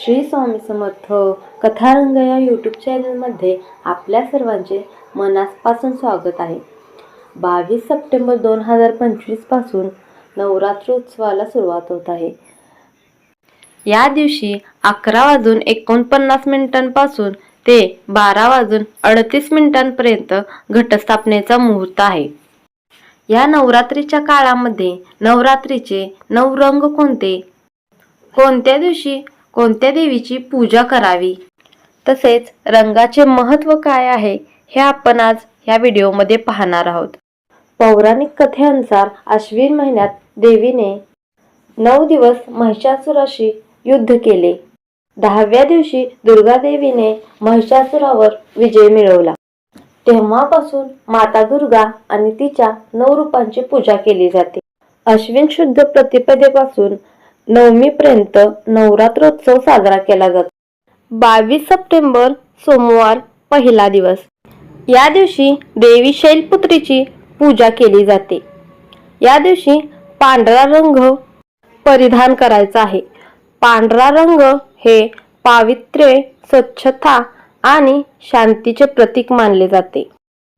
श्री स्वामी समर्थ कथारंग या यूट्यूब चॅनलमध्ये आपल्या सर्वांचे मनापासून स्वागत आहे. बावीस सप्टेंबर दोन हजार पंचवीसपासून नवरात्रोत्सवाला सुरुवात होत आहे. या दिवशी अकरा वाजून एकोणपन्नास मिनिटांपासून ते बारा वाजून अडतीस मिनिटांपर्यंत घटस्थापनेचा मुहूर्त आहे. या नवरात्रीच्या काळामध्ये नवरात्रीचे नऊ रंग कोणते? कोणत्या दिवशी कोणत्या देवीची पूजा करावी? तसेच रंगाचे महत्त्व काय आहे हे आपण आज या व्हिडिओमध्ये पाहणार आहोत. पौराणिक कथेनुसार अश्विन महिन्यात देवीने नऊ दिवस महिषासुराशी युद्ध केले. दहाव्या दिवशी दुर्गादेवीने महिषासुरावर विजय मिळवला. तेव्हापासून माता दुर्गा आणि तिच्या नऊ रूपांची पूजा केली जाते. अश्विन शुद्ध प्रतिपदेपासून नवमीपर्यंत नवरात्रोत्सव साजरा केला जातो. बावीस सप्टेंबर सोमवार पहिला दिवस. या दिवशी देवी शैलपुत्रीची पूजा केली जाते. या दिवशी पांढरा रंग परिधान करायचा आहे. पांढरा रंग हे पावित्र्य स्वच्छता आणि शांतीचे प्रतीक मानले जाते.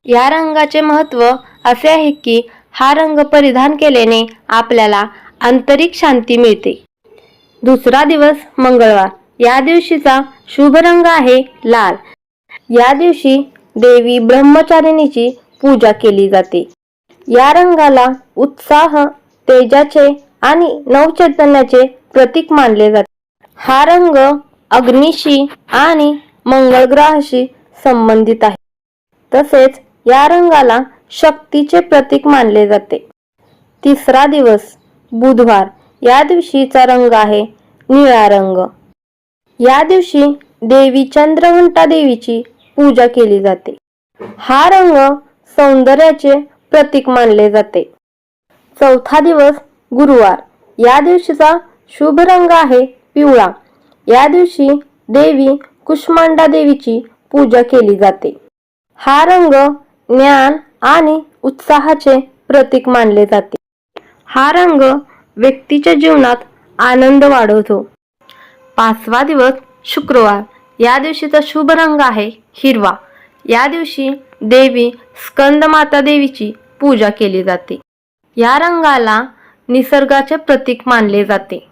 या रंगाचे महत्त्व असे आहे की हा रंग परिधान केल्याने आपल्याला आंतरिक शांती मिळते. दुसरा दिवस मंगळवार. या दिवशीचा शुभ रंग आहे लाल. या दिवशी देवी ब्रह्मचारिणीची पूजा केली जाते. या रंगाला उत्साह तेजाचे आणि नवचैतन्याचे प्रतीक मानले जाते. हा रंग अग्निशी आणि मंगळ ग्रहाशी संबंधित आहे. तसेच या रंगाला शक्तीचे प्रतीक मानले जाते. तिसरा दिवस बुधवार. या दिवशीचा रंग आहे निळा रंग. या दिवशी देवी चंद्रघंटा देवीची पूजा केली जाते. हा रंग सौंदर्याचे प्रतीक मानले जाते. चौथा दिवस गुरुवार. या दिवशीचा शुभ रंग आहे पिवळा. या दिवशी देवी कुष्मांडा देवीची पूजा केली जाते. हा रंग ज्ञान आणि उत्साहाचे प्रतीक मानले जाते. हा रंग व्यक्तीच्या जीवनात आनंद वाढवतो. पाचवा दिवस शुक्रवार. या दिवशीचा शुभ रंग आहे हिरवा. या दिवशी देवी स्कंदमाता देवीची पूजा केली जाते. या रंगाला निसर्गाचे प्रतीक मानले जाते.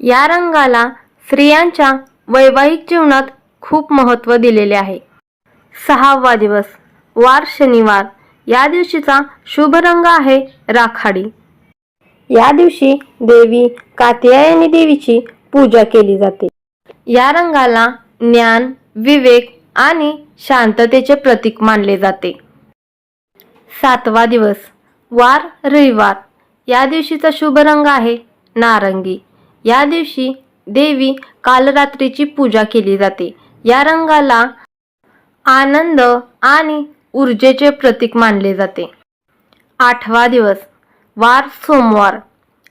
या रंगाला स्त्रियांच्या वैवाहिक जीवनात खूप महत्त्व दिलेले आहे. सहावा दिवस. वार शनिवार. या दिवशीचा शुभ रंग आहे राखाडी. या दिवशी देवी कात्यायनी देवीची पूजा केली जाते. या रंगाला ज्ञान विवेक आणि शांततेचे प्रतीक मानले जाते. सातवा दिवस वार रविवार. या दिवशीचा शुभ रंग आहे नारंगी. या दिवशी देवी कालरात्रीची पूजा केली जाते. या रंगाला आनंद आणि ऊर्जेचे प्रतीक मानले जाते. आठवा दिवस वार सोमवार.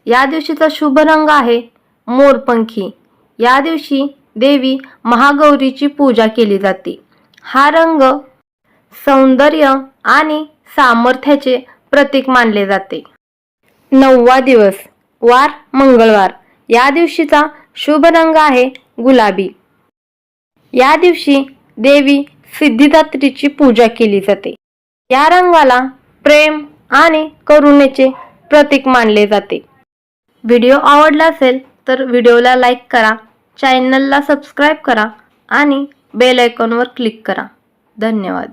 या दिवशीचा शुभ रंग आहे मोरपंखी. या दिवशी देवी महागौरीची पूजा केली जाते. हा रंग सौंदर्य आणि सामर्थ्याचे प्रतीक मानले जाते. नववा दिवस वार मंगळवार. या दिवशीचा शुभ रंग आहे गुलाबी. या दिवशी देवी सिद्धिदात्रीची पूजा केली जाते. या रंगाला प्रेम आणि करुणेचे प्रतीक मानले जाते. व्हिडिओ आवडला असेल तर व्हिडिओला लाईक करा चॅनलला सबस्क्राईब करा आणि बेल आयकॉनवर क्लिक करा. धन्यवाद.